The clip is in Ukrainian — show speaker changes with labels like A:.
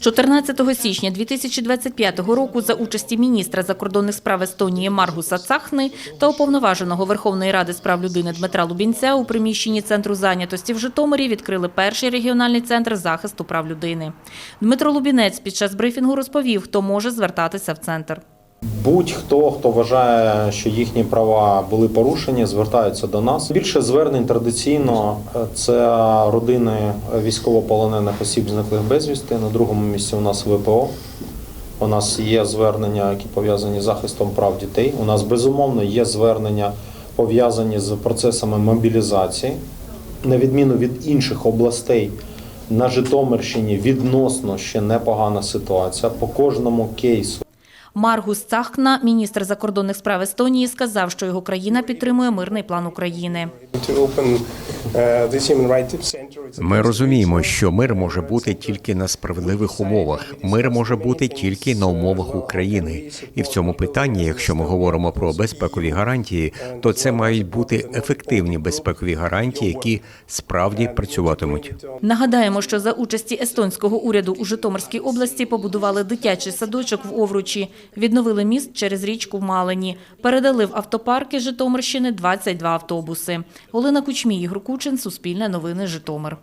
A: 14 січня 2025 року за участі міністра закордонних справ Естонії Маргуса Цахни та уповноваженого Верховної Ради з прав людини Дмитра Лубінця у приміщенні Центру зайнятості в Житомирі відкрили перший регіональний центр захисту прав людини. Дмитро Лубінець під час брифінгу розповів, хто може звертатися в центр.
B: Будь-хто, хто вважає, що їхні права були порушені, звертаються до нас. Більше звернень традиційно е, це родини військовополонених осіб зниклих безвісти. На другому місці у нас ВПО. У нас є звернення, які пов'язані з захистом прав дітей. У нас безумовно є звернення пов'язані з процесами мобілізації, на відміну від інших областей. На Житомирщині відносно ще непогана ситуація. По кожному кейсу
A: Маргус Цахкна, міністр закордонних справ Естонії, сказав, що його країна підтримує мирний план України.
C: Ми розуміємо, що мир може бути тільки на справедливих умовах. Мир може бути тільки на умовах України. І в цьому питанні, якщо ми говоримо про безпекові гарантії, то це мають бути ефективні безпекові гарантії, які справді працюватимуть.
A: Нагадаємо, що за участі естонського уряду у Житомирській області побудували дитячий садочок в Овручі, відновили міст через річку в Малині, передали в автопарки Житомирщини 22 автобуси. Олена Кучмій, Ігор Кучин, Суспільне новини, Житомир.